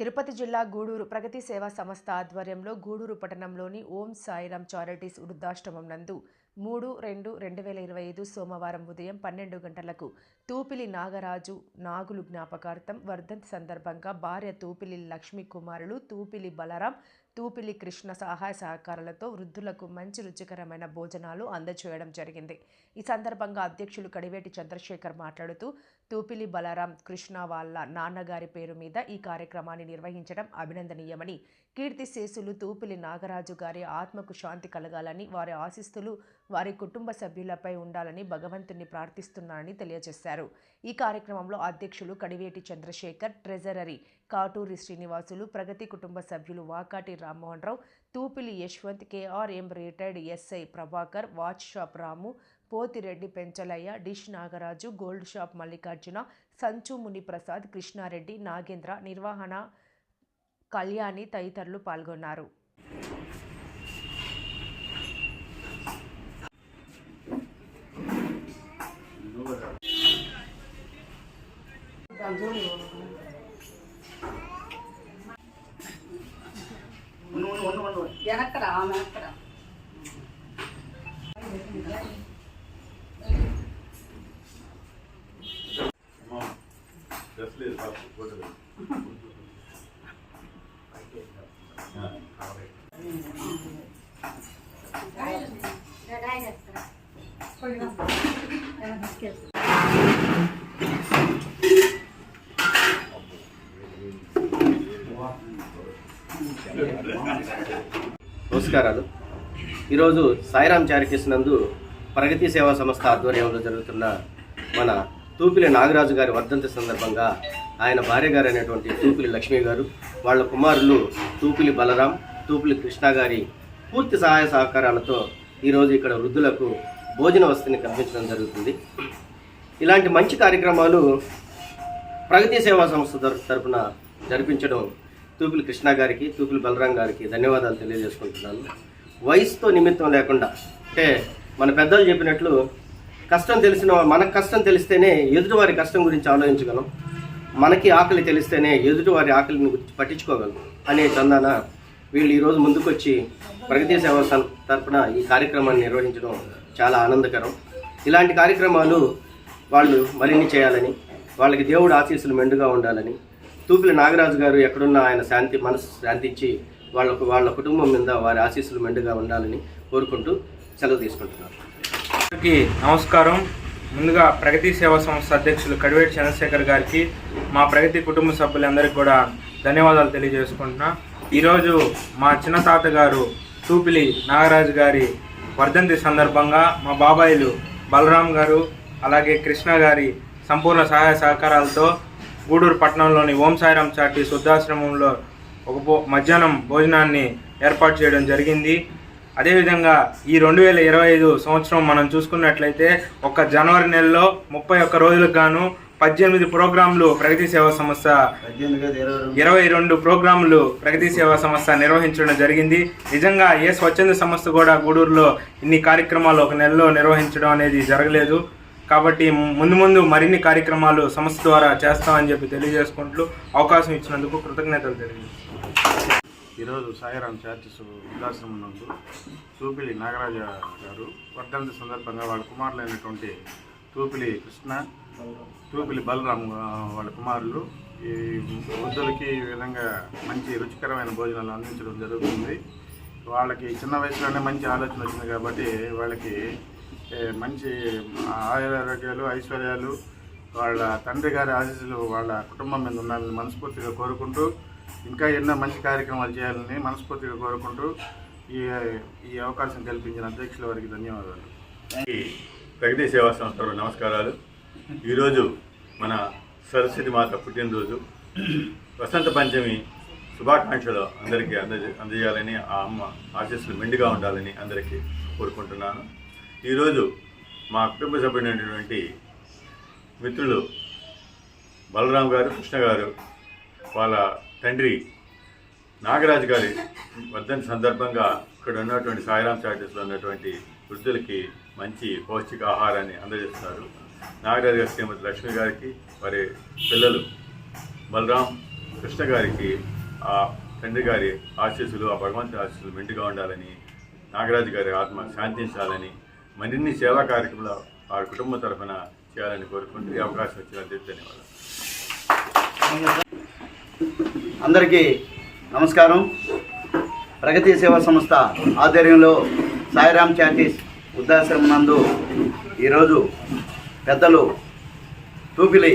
తిరుపతి జిల్లా గూడూరు ప్రగతి సేవా సంస్థ ఆధ్వర్యంలో గూడూరు పట్టణంలోని ఓం సాయిరాం చారిటీస్ వృద్ధాశ్రమం నందు మూడు రెండు రెండు వేల ఇరవై ఐదు సోమవారం ఉదయం పన్నెండు గంటలకు తూపిలి నాగరాజు నాగులు జ్ఞాపకార్థం వర్ధంతి సందర్భంగా భార్య తూపిలి లక్ష్మీ కుమారులు తూపిలి బలరాం తూపిలి కృష్ణ సహాయ సహకారాలతో వృద్ధులకు మంచి రుచికరమైన భోజనాలు అందజేయడం జరిగింది. ఈ సందర్భంగా అధ్యక్షులు కడివేటి చంద్రశేఖర్ మాట్లాడుతూ తూపిలి బలరాం కృష్ణ వాళ్ళ నాన్నగారి పేరు మీద ఈ కార్యక్రమాన్ని నిర్వహించడం అభినందనీయమని కీర్తి శేషులు తూపిలి నాగరాజు గారి ఆత్మకు శాంతి కలగాలని వారి ఆశిస్తులు వారి కుటుంబ సభ్యులపై ఉండాలని భగవంతుని ప్రార్థిస్తున్నానని తెలియజేశారు. ఈ కార్యక్రమంలో అధ్యక్షులు కడివేటి చంద్రశేఖర్ ట్రెజరరీ కాటూరి శ్రీనివాసులు ప్రగతి కుటుంబ సభ్యులు Vakati Rammohan Rao Tupili Yashwant KRM retired SI Prabhakar watch shop Ramu Pothireddy Penchalaiah dish Nagaraju gold shop Mallikarjuna Sanchu Muniprasad Krishnareddy Nagendra నిర్వహణ కళ్యాణి తదితరులు పాల్గొన్నారు. వెనక్కరా వెనక్కరా నమస్కారాలు. ఈరోజు సాయిరాం చారిటీస్ నందు ప్రగతి సేవా సంస్థ ఆధ్వర్యంలో జరుగుతున్న మన తూపిలి నాగరాజు గారి వర్ధంతి సందర్భంగా ఆయన భార్య గారు తూపిలి లక్ష్మి గారు వాళ్ళ కుమారులు తూపిలి బలరాం తూపిలి కృష్ణ గారి పూర్తి సహాయ సహకారాలతో ఈరోజు ఇక్కడ వృద్ధులకు భోజన వసతిని కల్పించడం జరుగుతుంది. ఇలాంటి మంచి కార్యక్రమాలు ప్రగతి సేవా సంస్థ తరఫున జరిపించడం తూపిలి కృష్ణ గారికి తూపిలి బలరాం గారికి ధన్యవాదాలు తెలియజేసుకుంటున్నాను. వయసుతో నిమిత్తం లేకుండా అంటే మన పెద్దలు చెప్పినట్లు కష్టం తెలిసిన మనకు కష్టం తెలిస్తేనే ఎదుటివారి కష్టం గురించి ఆలోచించగలం. మనకి ఆకలి తెలిస్తేనే ఎదుటివారి ఆకలిని గురించి పట్టించుకోగలం. అనే చందాన వీళ్ళు ఈరోజు ముందుకొచ్చి ప్రగతి సేవా తరపున ఈ కార్యక్రమాన్ని నిర్వహించడం చాలా ఆనందకరం. ఇలాంటి కార్యక్రమాలు వాళ్ళు మరిన్ని చేయాలని వాళ్ళకి దేవుడు ఆశీస్సులు మెండుగా ఉండాలని తూపిల నాగరాజు గారు ఎక్కడున్న ఆయన శాంతి మనసు శాంతించి వాళ్ళకు వాళ్ళ కుటుంబం మీద వారి ఆశీస్సులు మెండుగా ఉండాలని కోరుకుంటూ సెలవు తీసుకుంటున్నారు. అందరికీ నమస్కారం. ముందుగా ప్రగతి సేవా సంస్థ అధ్యక్షులు కడివేటి చంద్రశేఖర్ గారికి మా ప్రగతి కుటుంబ సభ్యులందరికీ కూడా ధన్యవాదాలు తెలియజేసుకుంటున్నా. ఈరోజు మా చిన్న తాత గారు తూపిలి నాగరాజు గారి వర్ధంతి సందర్భంగా మా బాబాయిలు బలరాం గారు అలాగే కృష్ణ గారి సంపూర్ణ సహాయ సహకారాలతో గూడూరు పట్టణంలోని ఓం సాయిరామ్ చాటి శుద్ధాశ్రమంలో ఒక భో మధ్యాహ్నం భోజనాన్ని ఏర్పాటు చేయడం జరిగింది. అదేవిధంగా ఈ రెండు వేల ఇరవై ఐదు సంవత్సరం మనం చూసుకున్నట్లయితే ఒక జనవరి నెలలో ముప్పై ఒక్క రోజులకు గాను పద్దెనిమిది ప్రోగ్రాంలు ప్రగతి సేవా సంస్థ ఇరవై రెండు. ప్రోగ్రాంలు ప్రగతి సేవా సంస్థ నిర్వహించడం జరిగింది. నిజంగా ఏ స్వచ్ఛంద సంస్థ కూడా గూడూరులో ఇన్ని కార్యక్రమాలు ఒక నెలలో నిర్వహించడం అనేది జరగలేదు. కాబట్టి ముందు ముందు మరిన్ని కార్యక్రమాలు సంస్థ ద్వారా చేస్తామని చెప్పి తెలియజేసుకుంటూ అవకాశం ఇచ్చినందుకు కృతజ్ఞతలు తెలియజేస్తున్నాను ఈరోజు సాయిరాం చార్జెస్ వృద్ధాశ్రమం నందు తూపిలి నాగరాజ గారు వర్ధంతి సందర్భంగా వాళ్ళ కుమారులైనటువంటి తూపిలి కృష్ణ తూపిలి బలరాం వాళ్ళ కుమారులు ఈ వృద్ధులకి ఈ విధంగా మంచి రుచికరమైన భోజనాలు అందించడం జరుగుతుంది. వాళ్ళకి చిన్న వయసులోనే మంచి ఆలోచన వచ్చింది కాబట్టి వాళ్ళకి మంచి ఆయురారోగ్యాలు ఐశ్వర్యాలు వాళ్ళ తండ్రి గారి ఆశీస్సులు వాళ్ళ కుటుంబం మీద ఉండాలని మనస్ఫూర్తిగా కోరుకుంటూ ఇంకా ఎన్నో మంచి కార్యక్రమాలు చేయాలని మనస్ఫూర్తిగా కోరుకుంటూ ఈ ఈ అవకాశం కల్పించిన అధ్యక్షుల వారికి ధన్యవాదాలు. ప్రగతి సేవా సంస్థలు నమస్కారాలు. ఈరోజు మన సరస్వతి మాత పుట్టినరోజు. వసంత పంచమి శుభాకాంక్షలు అందరికీ అందజే అందజేయాలని ఆ అమ్మ ఆశీస్సులు మెండుగా ఉండాలని అందరికీ కోరుకుంటున్నాను. ఈరోజు మా కుటుంబ సభ్యుడైనటువంటి మిత్రులు బలరాం గారు కృష్ణ గారు వాళ్ళ తండ్రి నాగరాజు గారి వర్ధన్ సందర్భంగా ఇక్కడ ఉన్నటువంటి సాయిరాం చార్టెస్లో ఉన్నటువంటి వృద్ధులకి మంచి పౌష్టిక ఆహారాన్ని అందజేస్తున్నారు. నాగరాజు గారి శ్రీమతి లక్ష్మి గారికి వారి పిల్లలు బలరాం కృష్ణ గారికి ఆ తండ్రి గారి ఆశీస్సులు ఆ భగవంతుడి ఆశీస్సులు మెండుగా ఉండాలని నాగరాజు గారి ఆత్మ శాంతించాలని మరిన్ని సేవా కార్యక్రమాలు ఆ కుటుంబం తరఫున చేయాలని కోరుకుంటూ ఈ అవకాశం వచ్చిన ధన్యవాదాలు. అందరికీ నమస్కారం. ప్రగతి సేవా సంస్థ ఆధ్వర్యంలో సాయిరామ్ చాటీస్ వృద్ధాశ్రమం నందు ఈరోజు పెద్దలు తూపిలి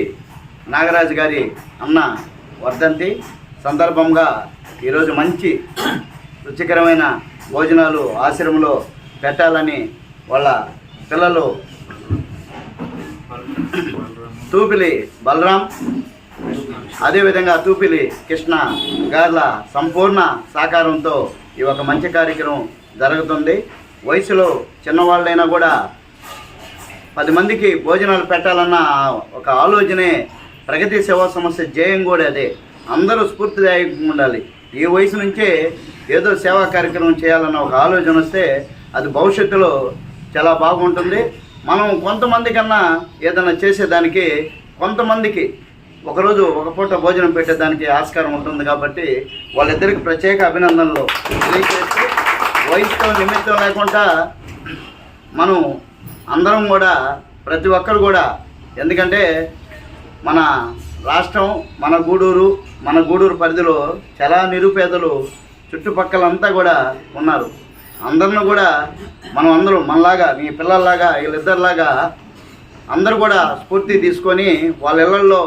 నాగరాజు గారి అన్న వర్ధంతి సందర్భంగా ఈరోజు మంచి రుచికరమైన భోజనాలు ఆశ్రమంలో పెట్టాలని వాళ్ళ పిల్లలు తూపిలి బలరాం అదేవిధంగా తూపిలి కృష్ణ గార్ల సంపూర్ణ సహకారంతో ఈ ఒక మంచి కార్యక్రమం జరుగుతుంది. వయసులో చిన్నవాళ్ళైనా కూడా పది మందికి భోజనాలు పెట్టాలన్న ఒక ఆలోచనే ప్రగతి సేవా సంస్థ జయం కూడా అదే. అందరూ స్ఫూర్తిదాయకంగా ఉండాలి. ఈ వయసు నుంచే ఏదో సేవా కార్యక్రమం చేయాలన్న ఒక ఆలోచన వస్తే అది భవిష్యత్తులో చాలా బాగుంటుంది. మనం కొంతమంది కన్నా ఏదైనా చేసేదానికి కొంతమందికి ఒకరోజు ఒక పూట భోజనం పెట్టేదానికి ఆస్కారం ఉంటుంది కాబట్టి వాళ్ళిద్దరికి ప్రత్యేక అభినందనలు తెలియజేస్తూ వయసుతో నిమిత్తం లేకుండా మనం అందరం కూడా ప్రతి ఒక్కరు కూడా ఎందుకంటే మన రాష్ట్రం మన గూడూరు మన గూడూరు పరిధిలో చాలా నిరుపేదలు చుట్టుపక్కలంతా కూడా ఉన్నారు. అందరిని కూడా మనం అందరూ మనలాగా మీ పిల్లల్లాగా వీళ్ళిద్దరిలాగా అందరూ కూడా స్ఫూర్తి తీసుకొని వాళ్ళ ఇళ్ళలో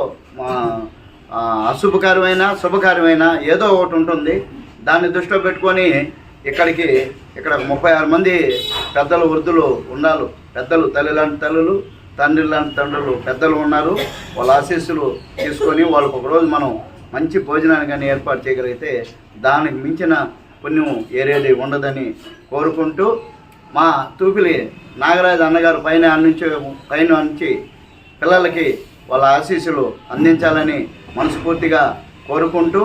అశుభకరమైన శుభకరమైన ఏదో ఒకటి ఉంటుంది. దాన్ని దృష్టిలో పెట్టుకొని ఇక్కడికి ఇక్కడ ముప్పై ఆరు మంది పెద్దలు వృద్ధులు ఉన్నారు పెద్దలు తల్లి లాంటి తల్లులు తండ్రి లాంటి తండ్రులు పెద్దలు ఉన్నారు. వాళ్ళ ఆశీస్సులు తీసుకొని వాళ్ళకు ఒకరోజు మనం మంచి భోజనాన్ని కానీ ఏర్పాటు చేయగలిగితే దానికి మించిన పుణ్యం ఏరేది ఉండదని కోరుకుంటూ మా తూపిలి నాగరాజు అన్నగారు పైన నుంచి పైన నుంచి పిల్లలకి వాళ్ళ ఆశీస్సులు అందించాలని మనస్ఫూర్తిగా కోరుకుంటూ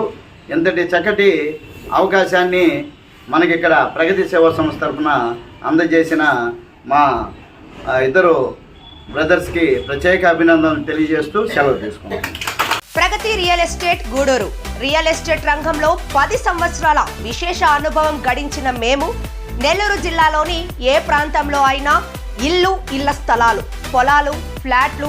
ఇంతటి చక్కటి అవకాశాన్ని మనకి ఇక్కడ ప్రగతి సేవా సంస్థ తరఫున అందజేసిన మా ఇద్దరు బ్రదర్స్కి ప్రత్యేక అభినందనలు తెలియజేస్తూ సెలవు తీసుకున్నాం Pragathi real estate Gudur. Real estate రంగంలో పది సంవత్సరాల విశేష అనుభవం గడించిన మేము నెల్లూరు జిల్లాలోని ఏ ప్రాంతంలో అయినా ఇల్లు ఇళ్ళ స్థలాలు పొలాలు ఫ్లాట్లు